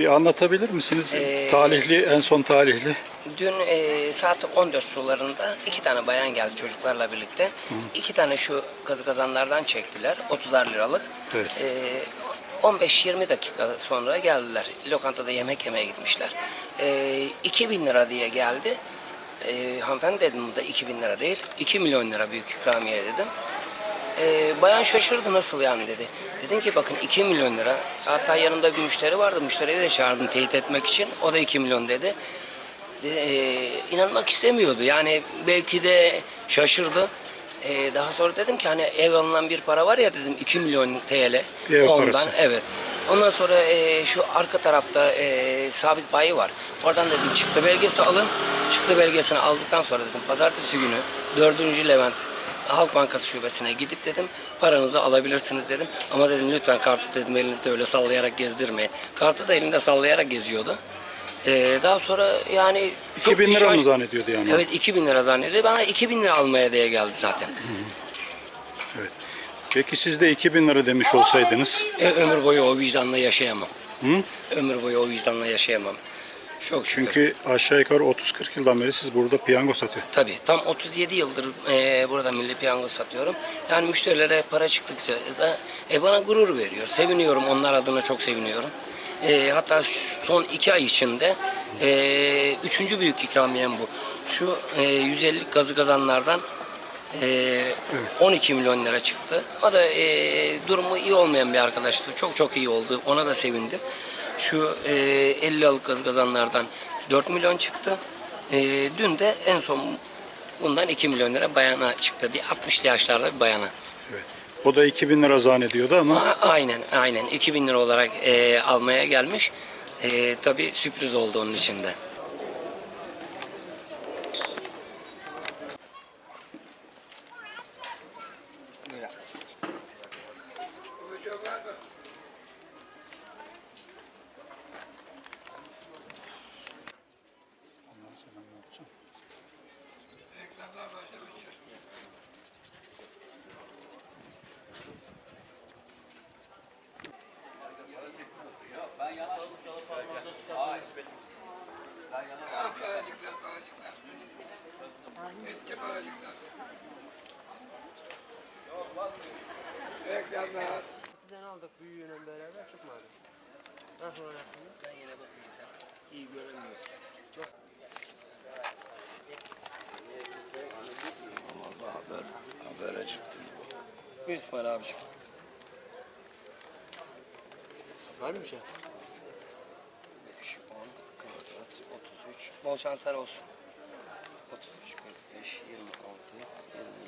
Bir anlatabilir misiniz? Ee, talihli, en son talihli. Dün e, saat 14 sularında iki tane bayan geldi çocuklarla birlikte. İki tane şu kazı kazanlardan çektiler. 30'ar liralık. Evet. E, 15-20 dakika sonra geldiler. Lokantada yemek yemeye gitmişler. E, 2000 lira diye geldi. E, hanımefendi dedim bu da 2000 lira değil. 2 milyon lira büyük ikramiye dedim. E, bayan şaşırdı nasıl yani dedi. Dedim ki bakın 2 milyon lira. Hatta yanımda bir müşteri vardı. Müşteriyi de çağırdım teyit etmek için. O da 2 milyon dedi. E, inanmak istemiyordu. Yani belki de şaşırdı. E, daha sonra dedim ki hani ev alınan bir para var ya dedim 2 milyon TL. Ev Ondan parası. evet. Ondan sonra e, şu arka tarafta e, sabit bayi var. Oradan dedim çıktı belgesi alın. Çıktı belgesini aldıktan sonra dedim pazartesi günü 4. Levent Halk Bankası şubesine gidip dedim paranızı alabilirsiniz dedim. Ama dedim lütfen kartı dedim elinizde öyle sallayarak gezdirmeyin. Kartı da elinde sallayarak geziyordu. E, daha sonra yani çok 2000 lira mı şaş- zannediyordu yani? Evet 2000 lira zannediyor. Bana 2000 lira almaya diye geldi zaten. Evet. Peki siz de 2000 lira demiş olsaydınız. E, ömür boyu o vicdanla yaşayamam. Hı? Ömür boyu o vicdanla yaşayamam. Çok şükür. Çünkü aşağı yukarı 30-40 yıldan beri siz burada piyango satıyor. Tabii tam 37 yıldır e, burada milli piyango satıyorum. Yani müşterilere para çıktıkça da e, bana gurur veriyor. Seviniyorum onlar adına çok seviniyorum. E, hatta son iki ay içinde e, üçüncü büyük ikramiyem bu. Şu e, 150 gazı kazanlardan e, 12 milyon lira çıktı. O da e, durumu iyi olmayan bir arkadaştı. Çok çok iyi oldu. Ona da sevindim. Şu e, 50 alık gazı kazanlardan 4 milyon çıktı. E, dün de en son bundan 2 milyon lira bayana çıktı. Bir 60'lı yaşlarda bir bayana. Evet. O da 2000 lira zannediyordu ama A- aynen aynen 2000 lira olarak e, almaya gelmiş. E, tabii sürpriz oldu onun içinde. Bizden aldık büyüğüyle beraber çıkmadı. Nasıl oynasın? Ben yine bakayım sen. İyi göremiyorsun. Bir İsmail abiciğim. Var mı şey? 5, 10, 44, 33. Bol şanslar olsun. 33, 45, 26, 27,